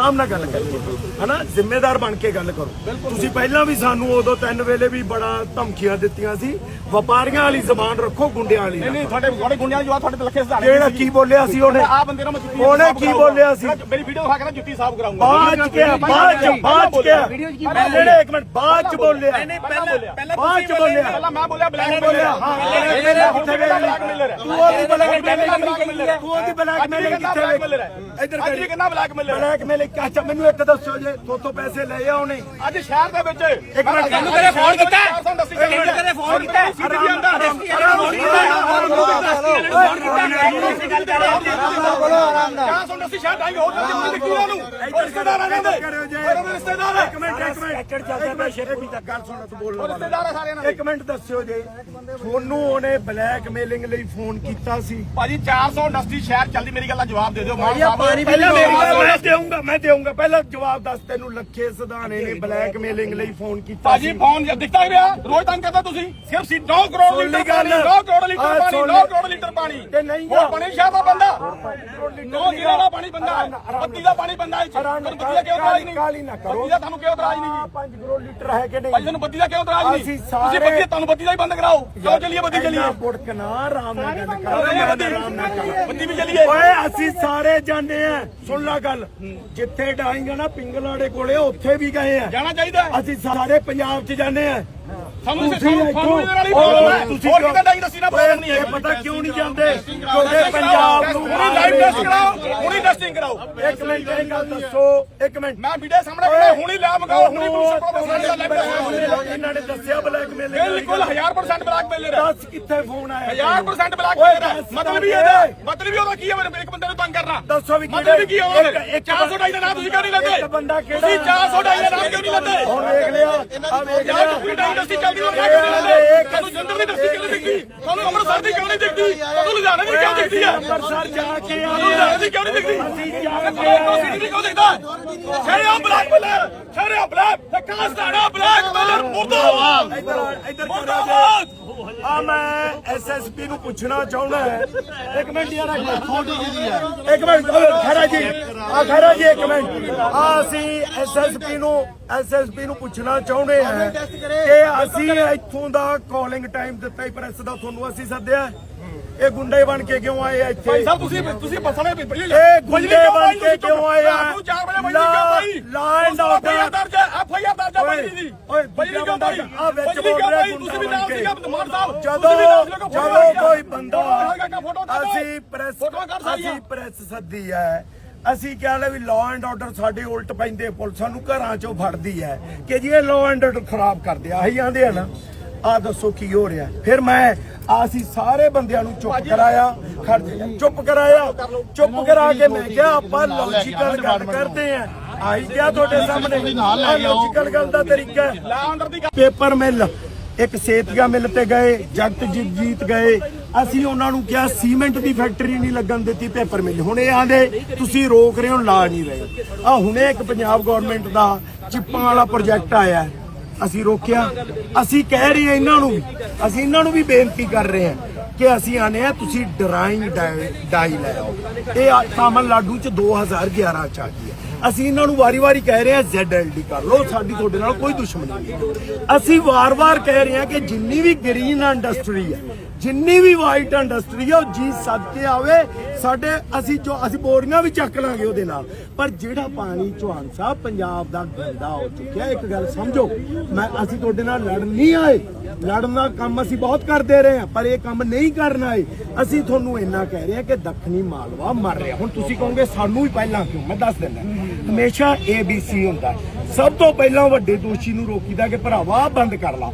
ਆਰਾਮ ਨਾਲ ਗੱਲ ਕਰੋ ਹਨਾ? ਜ਼ਿੰਮੇਦਾਰ ਬਣ ਕੇ ਗੱਲ ਕਰੋ। ਤੁਸੀਂ ਪਹਿਲਾਂ ਵੀ ਸਾਨੂੰ ਉਦੋਂ ਤਿੰਨ ਵੇਲੇ ਵੀ ਬੜਾ ਧਮਕੀਆਂ ਦਿੱਤੀਆਂ ਸੀ। ਵਪਾਰੀਆਂ ਵਾਲੀ ਜ਼ਬਾਨ ਰੱਖੋ ਗੁੰਡਿਆਂ ਵਾਲੀ ਨਾ ਨਹੀਂ ਤੁਹਾਡੇ ਤੁਹਾਡੇ ਗੁੰਡਿਆਂ ਦੀ ਜਵਾਬ ਤੁਹਾਡੇ ਤੇ ਲੱਖੇ ਸੁਧਾਰੇ ਜਿਹੜਾ ਕੀ ਬੋਲਿਆ ਸੀ ਉਹਨੇ? ਆ ਬੰਦੇ ਨੂੰ ਮੈਂ ਜੁੱਤੀ ਉਹਨੇ ਕੀ। ਬੋਲਿਆ ਸੀ? ਮੇਰੀ ਵੀਡੀਓ ਦਿਖਾ ਕੇ ਜੁੱਤੀ ਸਾਫ਼ ਕਰਾਉਂਗਾ ਬਾਅਦ ਚ ਕਿਹਾ ਬਾਅਦ ਚ ਬਾਅਦ ਚ ਕਿਹਾ। ਜਿਹੜੇ ਇੱਕ ਮਿੰਟ ਬਾਅਦ ਚ ਬੋਲਿਆ। ਨਹੀਂ ਪਹਿਲਾਂ ਪਹਿਲਾਂ ਬਾਅਦ ਚ ਬੋਲਿਆ। ਪਹਿਲਾਂ ਮੈਂ ਬੋਲਿਆ ਬਲੈਕ ਬੋਲਿਆ। ਹਾਂ। ਕਿੱਥੇ ਗਿਆ ਬਲੈਕ ਮੇਲਰ ਤੂੰ ਉਹਦੀ ਬਲੈਕਮੇਲਿੰਗ ਤੂੰ ਉਹਦੀ ਬਲੈਕਮੇਲਿੰਗ ਕਿੱਥੇ ਵੇਖ? ਇੱਧਰ ਅੱਜ ਵੀ ਕਹਿੰਦਾ ਬਲੈਕ ਬਲੈਕਮੇਲਿੰਗ ਅੱਛਾ ਮੈਨੂੰ ਇੱਕ ਦੱਸੋ ਜੇ ਤੋਤੋਂ ਪੈਸੇ ਲਏ ਆ ਉਹਨੇ। ਅੱਜ ਸ਼ਹਿਰ ਦੇ ਵਿੱਚ। ਇੱਕ ਮਿੰਟ। ਇਹਨੂੰ ਕਦੇ ਫੋਨ ਕੀਤਾ? ਇਹਨੂੰ ਕਦੇ ਫੋਨ ਕੀਤਾ? ਸਿੱਧੀ ਜਾਂਦਾ ਕਿਆ ਸੁਣ ਅਸੀਂ ਸ਼ਹਿਰ ਆਈ ਹੋਰ ਨਹੀਂ ਦਿੱਤੀ ਉਹਨੂੰ? ਰਿਸ਼ਤੇਦਾਰ ਆ ਕਹਿੰਦੇ। ਕਰਿਓ ਜੇ। ਰਿਸ਼ਤੇਦਾਰ ਇੱਕ ਮਿੰਟ ਇੱਕ ਮਿੰਟ। ਐਕਟ ਚੱਲਦਾ ਪਿਆ ਸ਼ੇਰੇ ਵੀ ਤਾਂ ਗੱਲ ਸੁਣ ਤੂੰ ਬੋਲਣ ਵਾਲਾ ਰਿਸ਼ਤੇਦਾਰ ਆ ਸਾਰਿਆਂ ਨਾਲ। ਇੱਕ ਮਿੰਟ ਦੱਸਿਓ ਜੇ। ਤੁਹਾਨੂੰ ਉਹਨੇ ਬਲੈਕਮੇਲਿੰਗ ਲਈ ਫੋਨ ਕੀਤਾ ਸੀ। ਭਾਜੀ 400 ਇੰਡਸਟਰੀ ਸ਼ਹਿਰ ਚੱਲਦੀ ਮੇਰੀ ਗੱਲ ਦਾ ਜਵਾਬ ਦੇ ਦਿਓ। ਮਾਨ ਪਹਿਲਾਂ ਮੇਰੀ ਗੱਲ ਮੈਂ ਦੇਊਂਗਾ ਮੈਂ ਦੇਊਂਗਾ ਪਹਿਲਾਂ ਜਵਾਬ ਦੱਸ ਤੈਨੂੰ ਲੱਖੇ ਸਦਾਨੇ ਨੇ ਬਲੈਕਮੇਲਿੰਗ ਲਈ ਫੋਨ ਕੀਤਾ ਭਾਜੀ ਸੀ। ਫੋਨ ਦਿਖਦਾ ਹੀ ਰਿਹਾ ਰੋਜ਼ ਤੰਗ ਕਰਦਾ ਤੁਸੀਂ। ਸਿਰਫ ਸੀ 9 ਕਰੋੜ ਲੀਟਰ। ਪਾਣੀ 9 ਕਰੋੜ ਲੀਟਰ ਪਾਣੀ ਸੁਣ 9 ਲਈ। ਕਰੋੜ ਲੀਟਰ ਪਾਣੀ। ਤੇ ਨਹੀਂ ਹੋਰ ਗਾ। ਪਾਣੀ ਸ਼ਹਿਰ ਦਾ ਬੰਦਾ। 9 ਕਿਲੋ ਦਾ ਪਾਣੀ ਬੰਦਾ ਬੱਤੀ ਦਾ ਪਾਣੀ ਬੰਦਾ ਇੱਥੇ। ਤੁਹਾਨੂੰ ਬੱਤੀ ਦਾ ਕਿਉਂ ਇਤਰਾਜ਼ ਨਹੀਂ? ਕਾਲੀ ਨਾ ਕਰੋ। ਬੱਤੀ ਦਾ ਤੁਹਾਨੂੰ ਕਿਉਂ ਇਤਰਾਜ਼ ਨਹੀਂ? 5 ਕਰੋੜ ਲੀਟਰ ਹੈ ਕਿ ਨਹੀਂ? ਭਾਜੀ ਤੁਹਾਨੂੰ ਬੱਤੀ ਦਾ ਕਿਉਂ ਇਤਰਾਜ਼ ਨਹੀਂ? ਤੁਸੀਂ ਬੱਤੀ ਤੁਹਾਨੂੰ ਬੱਤੀ ਦਾ ਹੀ ਬੰਦ ਕਰਾਓ। ਕਿਉਂ ਚੱਲੀਏ ਬੱਤੀ ਚੱਲੀਏ? ਇੰਨਾ ਬੁੜਕਣਾ ਆਰਾਮ ਨਾਲ ਗੱਲ ਕਰੋ। ਬੱਤੀ ਆਰਾਮ ਨਾਲ ਕਰ। ਬੱਤੀ ਵੀ ਚੱਲੀਏ। ਓਏ ਅਸੀਂ ਸਾਰੇ ਜਾਂਦੇ ਆ। ਸੁਣ ਲੈ ਗੱਲ। ਜਿੱਥੇ ਡਾਈਂਗਾ ਨਾ ਪਿੰਗਲਾੜੇ ਕੋਲੇ ਉੱਥੇ ਵੀ ਗਏ ਆ ਜਾਣਾ ਚਾਹੀਦਾ। ਅਸੀਂ ਸਾਰੇ ਪੰਜਾਬ 'ਚ ਜਾਂਦੇ ਆ ਸਾਨੂੰ ਤੁਸੀਂ ਸਾਨੂੰ ਇਹਦੇ ਨਾਲ ਹੀ ਪ੍ਰੋਬਲਮ ਹੈ। ਤੁਸੀਂ ਹੋਰ ਕਿਤੇ ਨਹੀਂ ਦੱਸੀ ਨਾ ਪ੍ਰੋਬਲਮ ਨਹੀਂ ਹੈ ਪਤਾ ਕਿਉਂ ਨਹੀਂ ਜਾਂਦੇ? ਕਿਉਂਕਿ ਪੰਜਾਬ ਨੂੰ ਹੁਣੀ ਲਾਈਵ ਟੈਸਟ ਕਰਾਓ। ਹੁਣੀ ਟੈਸਟਿੰਗ ਕਰਾਓ। ਇੱਕ ਮਿੰਟ ਇਹ ਗੱਲ ਦੱਸੋ ਇੱਕ ਮਿੰਟ। ਮੈਂ ਵੀਡੀਓ ਸਾਹਮਣੇ ਖੜਾ ਹੁਣੀ ਲਿਆ ਮੰਗਾਓ ਹੁਣੀ ਪੁਲਿਸ ਕੋਲ ਬਸਾਈ ਦਾ ਲਾਈਵ ਟੈਸਟ ਇਹਨਾਂ ਨੇ ਦੱਸਿਆ ਬਲੈਕਮੇਲ ਬਿਲਕੁਲ 1000% ਬਲੈਕ ਮੇਲਰ ਹੈ। ਦੱਸ ਕਿੱਥੇ ਫੋਨ ਆਇਆ 1000% ਬਲੈਕ ਓਏ ਮੇਲਰ ਹੈ। ਦੱਸ ਮਤਲਬ ਹੀ ਇਹਦਾ ਮਤਲਬ ਹੀ ਉਹਦਾ ਕੀ ਹੈ ਮੇਰੇ ਇੱਕ ਬੰਦੇ ਨੂੰ ਤੰਗ ਕਰਨਾ। ਦੱਸੋ ਵੀ ਮਤਲਬ ਵੀ ਕੀ ਇੱਕ 400 ਢਾਈ ਦਾ ਨਾਮ ਤੁਸੀਂ ਕਿਉਂ ਨਹੀਂ ਲੈਂਦੇ? ਇੱਕ ਬੰਦਾ ਕਿਹੜਾ ਤੁਸੀਂ 400 ਢਾਈ ਦਾ ਨਾਮ ਕਿਉਂ ਨਹੀਂ ਲੈਂਦੇ? ਹੁਣ ਵੇਖ ਲਿਆ। ਆ ਵੇਖ ਲਿਆ। ਤੁਸੀਂ ਢਾਈ ਦਸਤੀ ਚੱਲਦੀ ਹੋ ਕਿਉਂ ਨਹੀਂ ਤੁਹਾਨੂੰ ਜੰਦਰ ਦੀ ਦਸਤੀ ਕਿਉਂ ਦਿਖਦੀ ਤੁਹਾਨੂੰ ਅੰਮ੍ਰਿਤਸਰ ਦੀ ਕਿਉਂ ਨਹੀਂ ਦਿਖਦੀ ਤੁਹਾਨੂੰ ਲੁਧਿਆਣੇ ਦੀ ਕਿਉਂ ਦਿਖਦੀ ਹੈ ਅੰਮ੍ਰਿਤਸਰ ਜਾ ਕੇ ਤੁਹਾਨੂੰ ਲੁਧਿਆਣੇ ਦੀ ਕਿਉਂ ਨਹੀਂ ਦਿਖਦੀ ਅਸੀਂ ਜਾ ਕੇ ਤੁਹਾਨੂੰ ਸਿਟੀ ਦੀ ਕਿਉਂ ਦਿਖਦਾ ਸ਼ਹਿਰੇ ਆ ਬਲੈਕ ਮੇਲਰ ਸ਼ਹਿਰੇ ਆ ਬਲੈਕ ਤੇ ਕਾਸਟਾਣਾ ਬਲੈਕ ਮੇਲਰ ਮੁਰਦਾਬਾਦ ਇੱਧਰ ਇੱਧਰ ਕਰ ਮੁਰਦਾਬਾਦ ਆ ਮੈਂ ਐਸਐਸਪੀ ਨੂੰ ਪੁੱਛਣਾ ਚਾਹੁੰਦਾ ਹੈ। ਇੱਕ ਮਿੰਟ ਯਾਰ ਇੱਕ ਮਿੰਟ। ਖਰਾ ਜੀ। ਆ ਖਰਾ ਜੀ ਇੱਕ ਮਿੰਟ। ਆ ਅਸੀਂ ਐਸਐਸਪੀ ਨੂੰ ਐਸਐਸਪੀ ਨੂੰ ਪੁੱਛਣਾ ਚਾਹੁੰਦੇ ਹਾਂ ਕਿ ਅਸੀਂ ਇੱਥੋਂ ਦਾ ਕਾਲਿੰਗ ਟਾਈਮ ਦਿੱਤਾ ਹੀ ਪ੍ਰੈਸ ਦਾ ਤੁਹਾਨੂੰ ਅਸੀਂ ਸੱਦਿਆ। ਇਹ ਗੁੰਡੇ ਬਣ ਕੇ ਕਿਉਂ ਆਏ ਆ ਇੱਥੇ ਭਾਈ ਸਾਹਿਬ ਤੁਸੀਂ ਤੁਸੀਂ ਬੱਸਾਂ ਦੇ ਬਿਜਲੀ ਇਹ ਗੁੰਡੇ ਬਣ ਕੇ ਕਿਉਂ ਆਏ ਆ? ਤੂੰ 4 ਵਜੇ ਬਿਜਲੀ ਕਿਉਂ ਪਾਈ ਲਾ ਐਂਡ ਆਰਡਰ। ਦਰਜ ਹੈ ਐਫਆਈਆਰ ਦਰਜ ਓਏ, ਬਿਜਲੀ ਦੀ ਓਏ, ਬਿਜਲੀ ਕਿਉਂ ਪਾਈ ਆ ਵਿੱਚ ਬੋਲ ਰਿਹਾ? ਤੁਸੀਂ ਵੀ ਨਾਲ ਸੀਗਾ। ਮਾਨ ਸਾਹਿਬ ਜਦੋਂ ਜਦੋਂ। ਕੋਈ ਬੰਦਾ। ਅਸੀਂ ਪ੍ਰੈਸ। ਅਸੀਂ ਪ੍ਰੈਸ ਸੱਦੀ ਹੈ ਅਸੀਂ ਕਹਿੰਦੇ ਵੀ ਲਾਅ ਐਂਡ ਆਰਡਰ ਸਾਡੇ ਉਲਟ ਪੈਂਦੇ ਪੁਲਿਸ ਸਾਨੂੰ ਘਰਾਂ ਚੋਂ ਫੜਦੀ ਹੈ ਕਿ ਜੀ ਇਹ ਲਾਅ ਐਂਡ ਆਰਡਰ ਖਰਾਬ ਕਰਦੇ ਆ ਆਹੀ ਆਂਦੇ ਆ ਨਾ ਆ ਦੱਸੋ ਕੀ ਹੋ ਰਿਹਾ ਫਿਰ ਮੈਂ ਆ ਅਸੀਂ ਸਾਰੇ ਬੰਦਿਆਂ ਨੂੰ ਚੁੱਪ ਕਰਾਇਆ ਚੁੱਪ ਕਰਾਇਆ। ਚੁੱਪ ਕਰਾ ਕੇ ਮੈਂ ਕਿਹਾ ਆਪਾਂ ਲੌਜੀਕਲ ਗੱਲ ਕਰਦੇ ਆ ਆਈ ਕਿਹਾ ਤੁਹਾਡੇ ਸਾਹਮਣੇ। ਲੌਜੀਕਲ ਗੱਲ ਦਾ ਤਰੀਕਾ ਪੇਪਰ ਮਿਲ ਇੱਕ ਸੇਤੀਆ ਮਿਲ ਤੇ ਗਏ ਜਗਤ ਜੀਤ ਗਏ। ਅਸੀਂ ਉਹਨਾਂ ਨੂੰ ਕਿਹਾ ਸੀਮੈਂਟ ਦੀ ਫੈਕਟਰੀ ਨਹੀਂ ਲੱਗਣ ਦਿੱਤੀ ਪੇਪਰ ਮਿਲ। ਹੁਣ ਇਹ ਆਂਦੇ ਤੁਸੀਂ ਰੋਕ ਰਹੇ ਹੋ ਲਾ ਨਹੀਂ ਰਹੇ। ਆ ਹੁਣੇ ਇੱਕ ਪੰਜਾਬ ਗਵਰਨਮੈਂਟ ਦਾ ਚਿੱਪਾਂ ਵਾਲਾ ਪ੍ਰੋਜੈਕਟ ਆਇਆ। ਅਸੀਂ ਰੋਕਿਆ। ਅਸੀਂ ਕਹਿ ਰਹੇ ਹਾਂ ਇਹਨਾਂ ਨੂੰ ਵੀ, ਅਸੀਂ ਇਹਨਾਂ ਨੂੰ ਵੀ ਬੇਨਤੀ ਕਰ ਰਹੇ ਹਾਂ ਕਿ ਅਸੀਂ ਆਨੇ ਆ ਤੁਸੀਂ ਡਰਾਇੰਗ ਡਾਈ ਲੈ ਆਓ। ਇਹ ਆ- ਤਾਮਿਲਨਾਡੂ ਚ 2011 ਚ ਆ ਗਈ ਹੈ। ਅਸੀਂ ਇਹਨਾਂ ਨੂੰ ਵਾਰੀ-ਵਾਰੀ ਕਹਿ ਰਹੇ ਹਾਂ ZLD ਕਰ ਲਓ, ਸਾਡੀ ਤੁਹਾਡੇ ਨਾਲ ਕੋਈ ਦੁਸ਼ਮਣੀ ਨਹੀਂ ਅਸੀਂ ਵਾਰ-ਵਾਰ ਕਹਿ ਰਹੇ ਹਾਂ ਕਿ ਜਿੰਨੀ ਵੀ ਗ੍ਰੀਨ ਇੰਡਸਟਰੀ ਹੈ, ਜਿੰਨੀ ਵੀ ਵਾਈਟ ਇੰਡਸਟਰੀ ਹੈ, ਉਹ ਜੀ ਸਦਕੇ ਆਵੇ ਸਾਡੇ ਅਸੀਂ ਜੋ ਅਸੀਂ ਬੋਰੀਆਂ ਵੀ ਚੱਕ ਲਾਂਗੇ ਉਹਦੇ ਨਾਲ। ਪਰ ਜਿਹੜਾ ਪਾਣੀ ਚੌਹਾਨ ਸਾਹਿਬ ਪੰਜਾਬ ਦਾ ਗੰਦਾ ਹੋ ਚੁੱਕਿਆ, ਇੱਕ ਗੱਲ ਸਮਝੋ, ਮੈਂ ਅਸੀਂ ਤੁਹਾਡੇ ਨਾਲ ਲੜਨ ਨਹੀਂ ਆਏ। ਲੜਨ ਦਾ ਕੰਮ ਅਸੀਂ ਬਹੁਤ ਕਰਦੇ ਰਹੇ ਹਾਂ, ਪਰ ਇਹ ਕੰਮ ਨਹੀਂ ਕਰਨਾ ਏ ਅਸੀਂ ਤੁਹਾਨੂੰ ਇੰਨਾ ਕਹਿ ਰਹੇ ਹਾਂ ਕਿ ਦੱਖਣੀ ਮਾਲਵਾ ਮਰ ਰਿਹਾ। ਹੁਣ ਤੁਸੀਂ ਕਹੋਗੇ, ਸਾਨੂੰ ਹੀ ਪਹਿਲਾਂ ਕਿਉਂ? ਮੈਂ ਦੱਸ ਦਿੰਦਾ। ਹਮੇਸ਼ਾ ABC ਹੁੰਦਾ। ਸਭ ਤੋਂ ਪਹਿਲਾਂ ਵੱਡੇ ਦੋਸ਼ੀ ਨੂੰ ਰੋਕੀਦਾ ਕਿ ਭਰਾਵਾ ਬੰਦ ਕਰ ਲਾ।